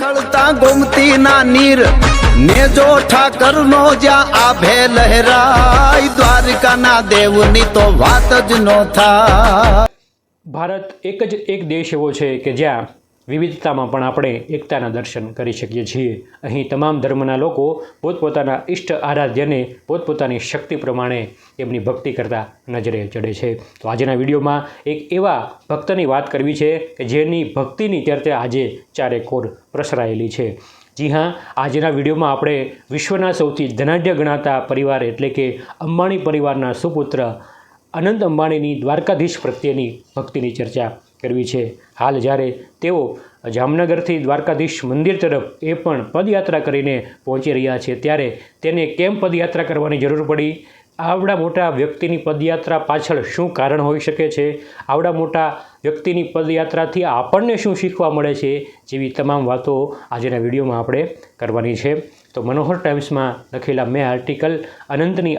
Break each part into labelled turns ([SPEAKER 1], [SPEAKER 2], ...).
[SPEAKER 1] ખળતા ગોમતી ના નીર નેજો ઠાકર નો જ્યાં આભે લહેરાય. દ્વારકા ના દેવની તો વાત જ નો થાય.
[SPEAKER 2] ભારત એક જ એક દેશ એવો છે કે જ્યાં વિવિધતામાં પણ આપણે એકતાના દર્શન કરી શકીએ છીએ. અહીં તમામ ધર્મના લોકો પોતપોતાના ઈષ્ટ આરાધ્યને પોતપોતાની શક્તિ પ્રમાણે એમની ભક્તિ કરતા નજરે ચડે છે. તો આજના વિડીયોમાં એક એવા ભક્તની વાત કરવી છે કે જેની ભક્તિની ચર્ચા આજે ચારે કોર પ્રસરાયેલી છે. જી હા, આજના વિડીયોમાં આપણે વિશ્વના સૌથી ધનાઢ્ય ગણાતા પરિવાર એટલે કે અંબાણી પરિવારના સુપુત્ર અનંત અંબાણીની દ્વારકાધીશ પ્રત્યેની ભક્તિની ચર્ચા કરવી છે. હાલ જ્યારે તેઓ જામનગરથી દ્વારકાધીશ મંદિર તરફ એ પણ પદયાત્રા કરીને પહોંચી રહ્યા છે, ત્યારે તેને કેમ પદયાત્રા કરવાની જરૂર પડી? આવડા મોટા વ્યક્તિની પદયાત્રા પાછળ શું કારણ હોઈ શકે છે? આવડા મોટા વ્યક્તિની પદયાત્રાથી આપણને શું શીખવા મળે છે? જેવી તમામ વાતો આજના વિડીયોમાં આપણે કરવાની છે. તો મનોહર ટાઈમ્સમાં લખેલા મેં આર્ટિકલ અનંતની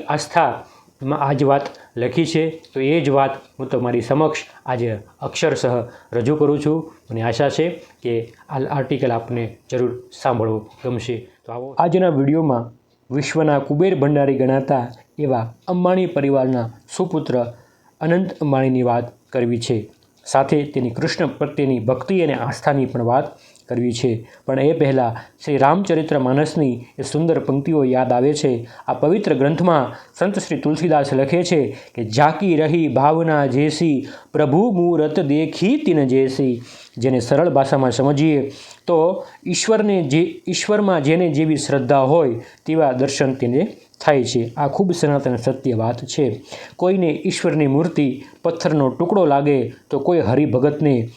[SPEAKER 2] આસ્થામાં આ જ વાત લખી છે. તો એ જ વાત હું તમારી સમક્ષ આજે અક્ષરશઃ રજૂ કરું છું. મને આશા છે કે આ આર્ટિકલ આપને જરૂર સાંભળવું ગમશે. તો આવો આજના વિડીયોમાં વિશ્વના કુબેર ભંડારી ગણાતા એવા અંબાણી પરિવારના સુપુત્ર અનંત અંબાણીની વાત કરવી છે. સાથે તેની કૃષ્ણ પ્રત્યેની ભક્તિ અને આસ્થાની પણ વાત કરવી છે. પણ એ પહેલાં શ્રી રામચરિત્ર માનસની એ સુંદર પંક્તિઓ યાદ આવે છે. આ પવિત્ર ગ્રંથમાં સંત શ્રી તુલસીદાસ લખે છે કે ઝાકી રહી ભાવના જેસી, પ્રભુ મુહૂર્ત દેખી તિન જેસી. જેને સરળ ભાષામાં સમજીએ, તો ઈશ્વરને જે, ઈશ્વરમાં જેને જેવી શ્રદ્ધા હોય તેવા દર્શન તેને થાય છે. આ ખૂબ સનાતન સત્ય વાત છે. કોઈને ઈશ્વરની મૂર્તિ પથ્થરનો ટુકડો લાગે તો કોઈ હરિભગતને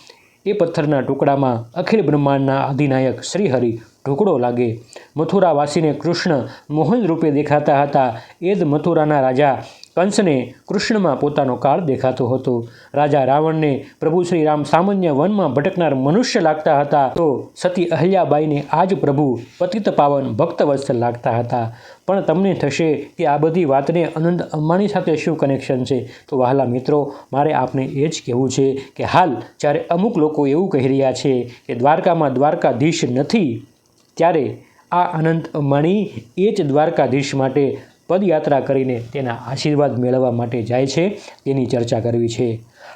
[SPEAKER 2] એ પથ્થરના ટુકડામાં અખિલ બ્રહ્માંડના આધિનાયક શ્રીહરિ ઢોકળો લાગે. મથુરાવાસીને કૃષ્ણ મોહન રૂપે દેખાતા હતા. એ જ મથુરાના રાજા કંસને કૃષ્ણમાં પોતાનો કાળ દેખાતો હતો. રાજા રાવણને પ્રભુ શ્રી રામ સામાન્ય વનમાં ભટકનાર મનુષ્ય લાગતા હતા તો સતી અહલ્યાબાઈને આજ પ્રભુ પતિત પાવન ભક્તવત્સલ લાગતા હતા. પણ તમને થશે કે આ બધી વાતને અનંત અંબાણી સાથે શું કનેક્શન છે? તો વહાલા મિત્રો, મારે આપને એ જ કહેવું છે કે હાલ જ્યારે અમુક લોકો એવું કહી રહ્યા છે કે દ્વારકામાં દ્વારકાધીશ નથી, ત્યારે આ અનંત અંબાણી એ જ દ્વારકાધીશ માટે પદયાત્રા કરીને તેના આશીર્વાદ મેળવવા માટે જાય છે તેની ચર્ચા કરવી છે.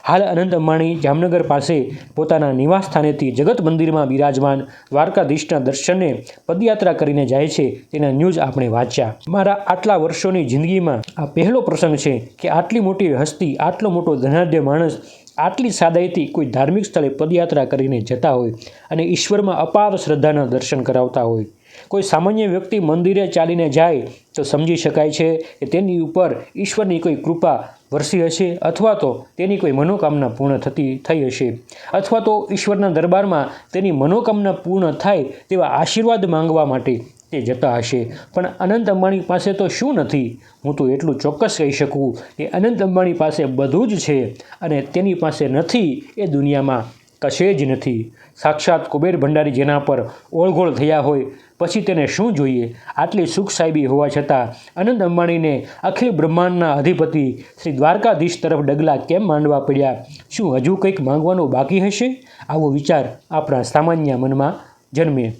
[SPEAKER 2] હાલ અનંત અંબાણી જામનગર પાસે પોતાના નિવાસ સ્થાનેથી જગત મંદિરમાં બિરાજમાન દ્વારકાધીશના દર્શને પદયાત્રા કરીને જાય છે, તેના ન્યૂઝ આપણે વાંચ્યા. મારા આટલા વર્ષોની જિંદગીમાં આ પહેલો પ્રસંગ છે કે આટલી મોટી હસ્તી, આટલો મોટો ધનાઢ્ય માણસ, આટલી સાદાઈથી કોઈ ધાર્મિક સ્થળે પદયાત્રા કરીને જતા હોય અને ઈશ્વરમાં અપાર શ્રદ્ધાના દર્શન કરાવતા હોય. કોઈ સામાન્ય વ્યક્તિ મંદિરે ચાલીને જાય તો સમજી શકાય છે કે તેની ઉપર ઈશ્વરની કોઈ કૃપા વરસી હશે અથવા તો તેની કોઈ મનોકામના પૂર્ણ થતી થઈ હશે. અથવા તો ઈશ્વરના દરબારમાં તેની મનોકામના પૂર્ણ થાય તેવા આશીર્વાદ માંગવા માટે તે જતા હશે. પણ અનંત અંબાણી પાસે તો શું નથી? હું તો એટલું ચોક્કસ કહી શકું કે અનંત અંબાણી પાસે બધું જ છે અને તેની પાસે નથી એ દુનિયામાં. કશે જ નથી. સાક્ષાત કુબેર ભંડારી જેના પર ઓળઘોળ થયા હોય, પછી તેને શું જોઈએ? આટલી સુખ સાહેબી હોવા છતાં અનંત અંબાણીને અખિલ બ્રહ્માંડના અધિપતિ શ્રી દ્વારકાધીશ તરફ ડગલા કેમ માંડવા પડ્યા? શું હજુ કંઈક માંગવાનું બાકી હશે? આવો વિચાર આપણા સામાન્ય મનમાં જન્મે.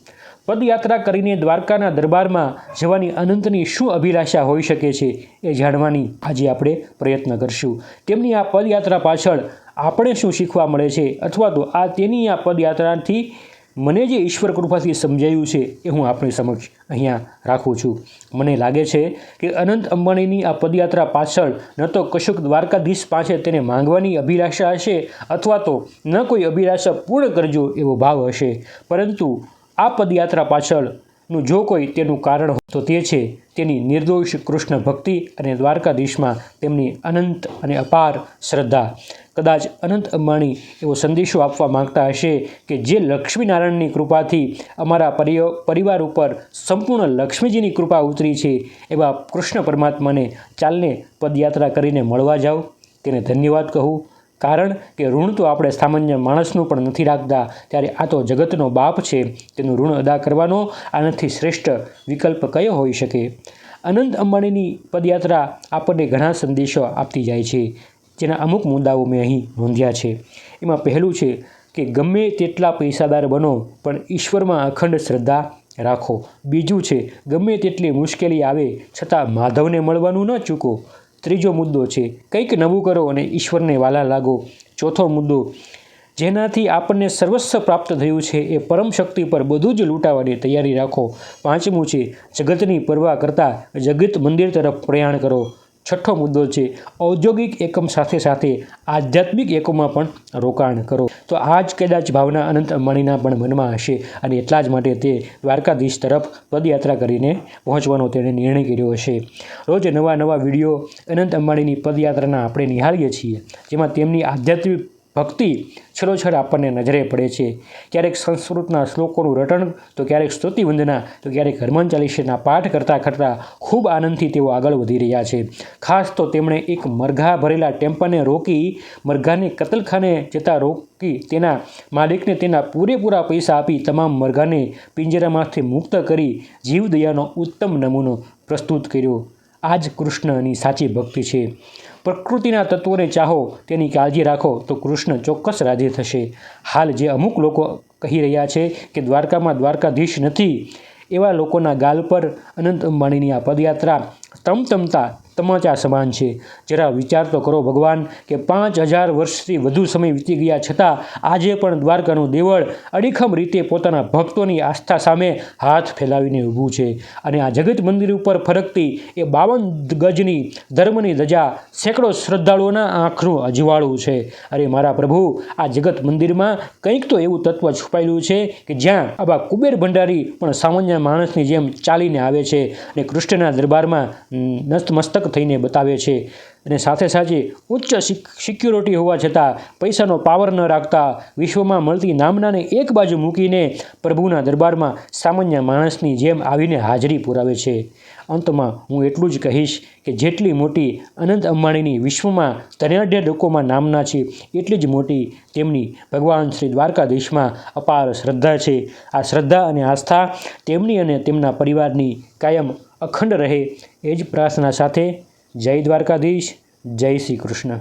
[SPEAKER 2] પદયાત્રા કરીને દ્વારકાના દરબારમાં જવાની અનંતની શું અભિલાષા હોઈ શકે છે એ જાણવાની આજે આપણે પ્રયત્ન કરશું. તેમની આ પદયાત્રા પાછળ આપણે શું શીખવા મળે છે? અથવા તો આ તેની આ પદયાત્રાથી મને જે ઈશ્વર કૃપાથી સમજાયું છે એ હું આપણી સમક્ષ અહીંયા રાખું છું. મને લાગે છે કે અનંત અંબાણીની આ પદયાત્રા પાછળ ન તો કશુંક દ્વારકાધીશ પાસે તેને માંગવાની અભિલાષા હશે અથવા તો ન કોઈ અભિલાષા પૂર્ણ કરજો એવો ભાવ હશે. પરંતુ આ પદયાત્રા પાછળનું જો કોઈ તેનું કારણ હોય તો તે છે તેની નિર્દોષ કૃષ્ણ ભક્તિ અને દ્વારકાધીશમાં તેમની અનંત અને અપાર શ્રદ્ધા. કદાચ અનંત અંબાણી એવો સંદેશો આપવા માંગતા હશે કે જે લક્ષ્મીનારાયણની કૃપાથી અમારા પરિ- પરિવાર ઉપર સંપૂર્ણ લક્ષ્મીજીની કૃપા ઉતરી છે, એવા કૃષ્ણ પરમાત્માને ચાલને પદયાત્રા કરીને મળવા જાઓ. તેને ધન્યવાદ કહું. કારણ કે ઋણ તો આપણે સામાન્ય માણસનું પણ નથી રાખતા. ત્યારે આ તો જગતનો બાપ છે, તેનું ઋણ અદા કરવાનો આનાથી શ્રેષ્ઠ વિકલ્પ કયો હોઈ શકે? અનંત અંબાણીની પદયાત્રા આપણને ઘણા સંદેશો આપતી જાય છે, જેના અમુક મુદ્દાઓ મેં અહીં નોંધ્યા છે. એમાં પહેલું છે કે ગમે તેટલા પૈસાદાર બનો, પણ ઈશ્વરમાં અખંડ શ્રદ્ધા રાખો. બીજું છે, ગમે તેટલી મુશ્કેલી આવે, છતાં માધવને મળવાનું ન ચૂકો. ત્રીજો મુદ્દો છે, કંઈક નવું કરો અને ઈશ્વરને વાલા લાગો. ચોથો મુદ્દો, જેનાથી આપણને સર્વસ્વ પ્રાપ્ત થયું છે એ પરમ શક્તિ પર બધું જ લૂંટાવાની તૈયારી રાખો. પાંચમું છે, જગતની પરવા કરતાં જગત મંદિર તરફ પ્રયાણ કરો. છઠ્ઠો મુદ્દો છે, ઔદ્યોગિક એકમ સાથે સાથે આધ્યાત્મિક એકમમાં પણ રોકાણ કરો. તો આ જ કદાચ ભાવના અનંત અંબાણીના પણ મનમાં હશે અને એટલા જ માટે તે દ્વારકાધીશ તરફ પદયાત્રા કરીને પહોંચવાનો તેણે નિર્ણય કર્યો હશે. રોજ નવા નવા વીડિયો અનંત અંબાણીની પદયાત્રાના આપણે નિહાળીએ છીએ, જેમાં તેમની આધ્યાત્મિક ભક્તિ છલોછલ આપણને નજરે પડે છે. ક્યારેક સંસ્કૃતના શ્લોકોનું રટણ, તો ક્યારેક સ્તુતિવંદના તો ક્યારેક હનુમાન ચાલીસાના પાઠ કરતાં કરતાં ખૂબ આનંદથી તેઓ આગળ વધી રહ્યા છે. ખાસ તો તેમણે એક મરઘા ભરેલા ટેમ્પાને રોકી, મરઘાને કતલખાને જતાં રોકી તેના માલિકને તેના પૂરેપૂરા પૈસા આપી તમામ મરઘાને પિંજરામાંથી મુક્ત કરી જીવદયાનો ઉત્તમ નમૂનો પ્રસ્તુત કર્યો. આ જ કૃષ્ણની સાચી ભક્તિ છે. પ્રકૃતિના તત્વોને ચાહો, તેની કાળજી રાખો, તો કૃષ્ણ ચોક્કસ રાજી થશે. હાલ જે અમુક લોકો કહી રહ્યા છે કે દ્વારકામાં દ્વારકાધીશ નથી, એવા લોકોના ગાલ પર અનંત અંબાણીની આ પદયાત્રા તમતમતા તમાચા સમાન છે. જરા વિચાર તો કરો ભગવાન કે પાંચ હજાર વર્ષથી વધુ સમય વીતી ગયા છતાં આજે પણ દ્વારકાનું દેવળ અડીખમ રીતે પોતાના ભક્તોની આસ્થા સામે હાથ ફેલાવીને ઊભું છે. અને આ જગત મંદિર ઉપર ફરકતી એ બાવન ગજની ધર્મની ધજા સેંકડો શ્રદ્ધાળુઓના આંખનું અજવાળું છે. અરે મારા પ્રભુ, આ જગત મંદિરમાં કંઈક તો એવું તત્વ છુપાયેલું છે કે જ્યાં આવા કુબેર ભંડારી પણ સામાન્ય માણસની જેમ ચાલીને આવે છે અને કૃષ્ણના દરબારમાં નતમસ્તક થઈને બતાવે છે. અને સાથે સાથે ઉચ્ચ સિક- સિક્યુરિટી હોવા છતાં પૈસાનો પાવર ન રાખતા વિશ્વમાં મળતી નામનાને એક બાજુ મૂકીને પ્રભુના દરબારમાં સામાન્ય માણસની જેમ આવીને હાજરી પુરાવે છે. અંતમાં હું એટલું જ કહીશ કે જેટલી મોટી અનંત અંબાણીની વિશ્વમાં ધનાઢ્ય લોકોમાં નામના છે, એટલી જ મોટી તેમની ભગવાન શ્રી દ્વારકાધીશમાં અપાર શ્રદ્ધા છે. આ શ્રદ્ધા અને આસ્થા તેમની અને તેમના પરિવારની કાયમ અખંડ રહે એ જ પ્રાર્થના સાથે જય દ્વારકાધીશ જય શ્રી કૃષ્ણ.